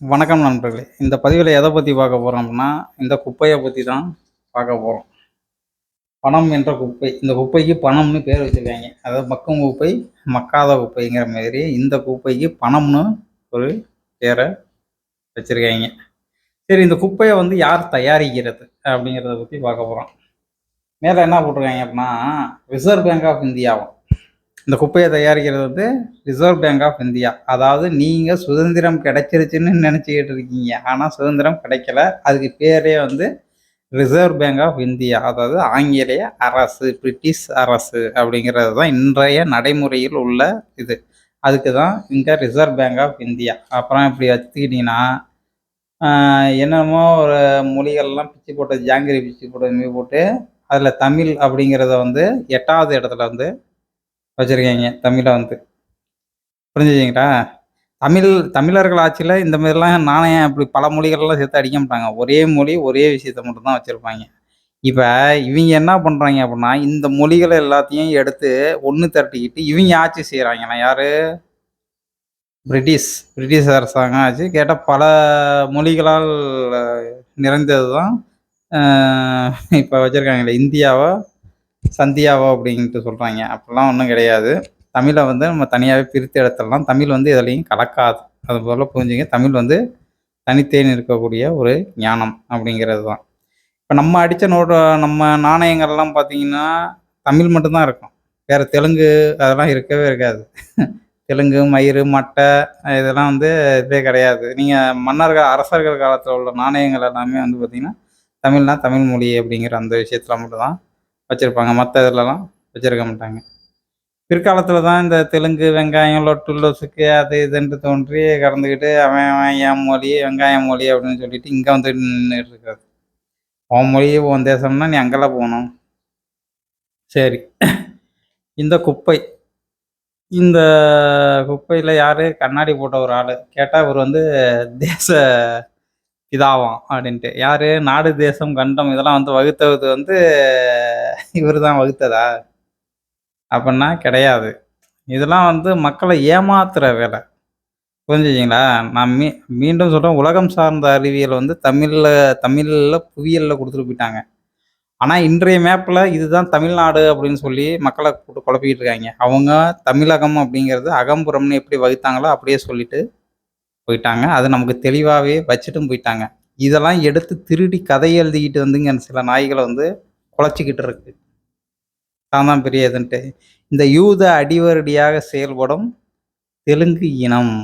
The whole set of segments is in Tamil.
வணக்கம் நண்பர்களே. இந்த பதிவில் எதை பற்றி பார்க்க போகிறோம் அப்படின்னா இந்த குப்பையை பற்றி தான் பார்க்க போகிறோம் பணம் என்ற குப்பை. இந்த குப்பைக்கு பணம்னு பேர் வச்சுருக்காங்க. அதாவது மக்கும் குப்பை மக்காத குப்பைங்கிற மாதிரி இந்த குப்பைக்கு பணம்னு ஒரு பேரை வச்சுருக்காங்க. சரி இந்த குப்பையை வந்து யார் தயாரிக்கிறது அப்படிங்கிறத பற்றி பார்க்க போகிறோம் மேலே என்ன போட்டிருக்காங்க அப்படின்னா ரிசர்வ் பேங்க் ஆஃப் இந்தியாவும் இந்த குப்பையை தயாரிக்கிறது வந்து ரிசர்வ் பேங்க் ஆஃப் இந்தியா அதாவது நீங்கள் சுதந்திரம் கிடைச்சிருச்சுன்னு நினச்சிக்கிட்டு இருக்கீங்க. ஆனால் சுதந்திரம் கிடைக்கல. அதுக்கு பேரே வந்து ரிசர்வ் பேங்க் ஆஃப் இந்தியா அதாவது ஆங்கிலேய அரசு பிரிட்டிஷ் அரசு அப்படிங்கிறது தான் இன்றைய நடைமுறையில் உள்ள இது. அதுக்கு தான் இங்கே ரிசர்வ் பேங்க் ஆஃப் இந்தியா அப்புறம் இப்படி வச்சுக்கிட்டிங்கன்னா என்னமோ ஒரு மொழிகள்லாம் பிச்சு போட்டு ஜாங்கிரி பிச்சு போட்டு போட்டு அதில் தமிழ் அப்படிங்கிறத வந்து எட்டாவது இடத்துல வந்து வச்சுருக்கீங்க தமிழை வந்து. புரிஞ்சுச்சிங்களா தமிழ் தமிழர்கள் ஆட்சியில் இந்த மாதிரிலாம் நாணயம் இப்படி பல மொழிகள்லாம் சேர்த்து அடிக்க மாட்டாங்க. ஒரே மொழி ஒரே விஷயத்த மட்டும்தான் வச்சுருப்பாங்க. இப்போ இவங்க என்ன பண்ணுறாங்க அப்படின்னா இந்த மொழிகளை எல்லாத்தையும் எடுத்து ஒன்று திரட்டிக்கிட்டு இவங்க ஆட்சி செய்கிறாங்கண்ணா யார்? பிரிட்டிஷ் பிரிட்டிஷ் அரசாங்கம் ஆச்சு கேட்டால் பல மொழிகளால் நிறைந்தது தான் இப்போ வச்சுருக்காங்களே இந்தியாவை சந்தியாவோ அப்படின்ட்டு சொல்கிறாங்க அப்படிலாம் ஒன்றும் கிடையாது. தமிழை வந்து நம்ம தனியாகவே பிரித்து எடுத்துடலாம். தமிழ் வந்து எதுலேயும் கலக்காது. அது போல் புரிஞ்சுங்க. தமிழ் வந்து தனித்தேன் இருக்கக்கூடிய ஒரு ஞானம் அப்படிங்கிறது தான். இப்போ நம்ம அடித்த நோட நம்ம நாணயங்கள்லாம் பார்த்தீங்கன்னா தமிழ் மட்டும்தான் இருக்கும். வேறு தெலுங்கு அதெல்லாம் இருக்கவே இருக்காது. தெலுங்கு மயிறு மட்டை இதெல்லாம் வந்து இதே கிடையாது. நீங்கள் மன்னர்கள் அரசர்கள் காலத்தில் உள்ள நாணயங்கள் எல்லாமே வந்து பார்த்திங்கன்னா தமிழ்னா தமிழ் மொழி அப்படிங்கிற அந்த விஷயத்தில் மட்டும்தான் வச்சுருப்பாங்க. மற்ற இதிலலாம் வச்சுருக்க மாட்டாங்க. பிற்காலத்தில் தான் இந்த தெலுங்கு வெங்காயம் லொட்டு லொசுக்கு அது இதுன்ட்டு தோன்றி கடந்துக்கிட்டு அவன் அவன் என் மொழி வெங்காயம் மொழி அப்படின்னு சொல்லிட்டு இங்கே வந்து நின்றுட்டு இருக்காது உன் மொழி உன் தேசம்னா நீ அங்கெல்லாம் போகணும். சரி. இந்த குப்பை. இந்த குப்பையில் யார்? கண்ணாடி போட்ட ஒரு ஆள். கேட்டால் அவர் வந்து தேச இதாகும் அப்படின்ட்டு. யார்? நாடு தேசம் கண்டம் இதெல்லாம் வந்து வகுத்தது வந்து இவர் தான் வகுத்ததா? அப்படின்னா கிடையாது. இதெல்லாம் வந்து மக்களை ஏமாத்துகிற வேலை. புரிஞ்சுச்சிங்களா நான் மீ மீண்டும் சொல்கிறேன் உலகம் சார்ந்த அறிவியல் வந்து தமிழில் தமிழில் புவியியலில் கொடுத்துட்டு போயிட்டாங்க. ஆனால் இன்றைய மேப்பில் இதுதான் தமிழ்நாடு அப்படின்னு சொல்லி மக்களை போட்டு குழப்பிக்கிட்டு இருக்காங்க. அவங்க தமிழகம் அப்படிங்கிறது அகம்புறம்னு எப்படி வகுத்தாங்களோ அப்படியே சொல்லிட்டு போயிட்டாங்க. அது நமக்கு தெளிவாகவே வச்சுட்டும் போயிட்டாங்க. இதெல்லாம் எடுத்து திருடி கதை எழுதிக்கிட்டு வந்துங்க சில நாய்களை வந்து குலைச்சிக்கிட்டு இருக்கு. தான் தான் பெரிய இதுன்ட்டு. இந்த யூத அடிவரடியாக செயல்படும் தெலுங்கு இனம்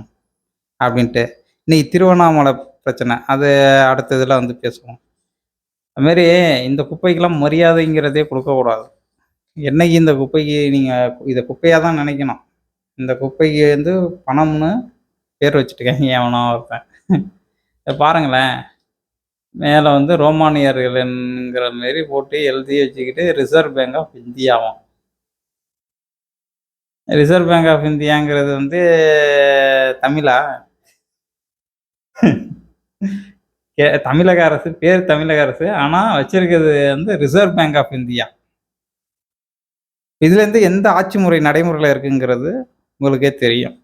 அப்படின்ட்டு. இன்னைக்கு திருவண்ணாமலை பிரச்சனை. அது அடுத்த இதில் வந்து பேசுவோம். அதுமாரி இந்த குப்பைக்கெல்லாம் மரியாதைங்கிறதே கொடுக்கக்கூடாது. என்னைக்கு இந்த குப்பைக்கு நீங்கள் இதை குப்பையாக தான் நினைக்கணும். இந்த குப்பைக்கு வந்து பணம்னு பேர் வச்சுட்டுருக்காங்க எவனோ ஒருத்தன். பாருங்களேன். மேலே வந்து ரோமானியர்கள்ங்கிற மாரி போட்டு எழுதி வச்சுக்கிட்டு ரிசர்வ் பேங்க் ஆஃப் இந்தியாவும் ரிசர்வ் பேங்க் ஆஃப் இந்தியாங்கிறது வந்து தமிழா? கே தமிழக அரசு பேர் தமிழக அரசு ஆனால் வச்சிருக்கிறது வந்து ரிசர்வ் பேங்க் ஆஃப் இந்தியா இதுலேருந்து எந்த ஆட்சி முறை நடைமுறையில் இருக்குங்கிறது உங்களுக்கே தெரியும்.